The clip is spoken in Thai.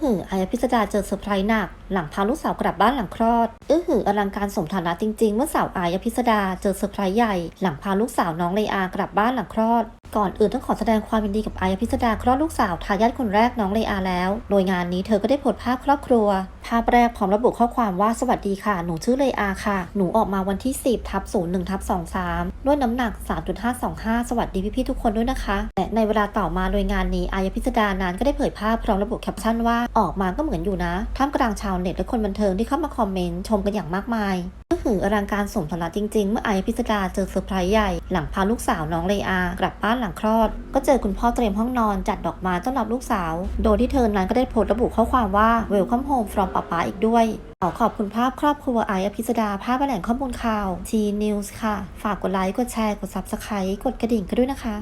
หือไออภิสดาเจอเซอร์ไพรส์หนัก หลังพาลูกสาวกลับบ้านหลังคลอด อื้อหืออลังการสมฐานะจริง ๆ เมื่อสาวอายพิสดาเจอเซอร์ไพรส์ใหญ่ หลังพาลูกสาวน้องเลอากลับบ้านหลังคลอด ก่อนอื่นต้องขอแสดงความยินดีกับอายพิสดาคลอดลูกสาวทายาทคนแรกน้องเลอาแล้ว โดยงานนี้เธอก็ได้โพสต์ภาพครอบครัว ภาพแรกพร้อมระบุข้อความว่าสวัสดีค่ะ หนูชื่อเลอาค่ะ หนูออกมาวันที่ 10ทับ01ทับ23 ด้วยน้ำหนัก 3.525 สวัสดีพี่ๆทุกคนด้วยนะคะและในเวลาต่อมาโดยงานนี้อายพิสดานานก็ได้เผยภาพพร้อมระบุแคปชั่นว่าออกมาก็เหมือนอยู่นะท่ามกลางชาวเน็ตและคนบันเทิงที่เข้ามาคอมเมนต์ชมกันอย่างมากมายก็คืออลังการสมฐานะจริงๆ เมื่อไอพิสดาเจอเซอร์ไพรส์ใหญ่ หลังพาลูกสาวน้องเลอา กลับบ้านหลังคลอด ก็เจอคุณพ่อเตรียมห้องนอนจัดดอกไม้ต้อนรับลูกสาว โดยที่เธอนั้นก็ได้โพสต์ระบุข้อความว่า Welcome home from ป๋าป๋าอีกด้วย ขอขอบคุณภาพครอบครัวไออภิสดาภาพแหล่งข้อมูลข่าวทีนิวส์ค่ะ ฝากกดไลค์ กดแชร์ กด Subscribe กดกระดิ่งกันด้วยนะคะ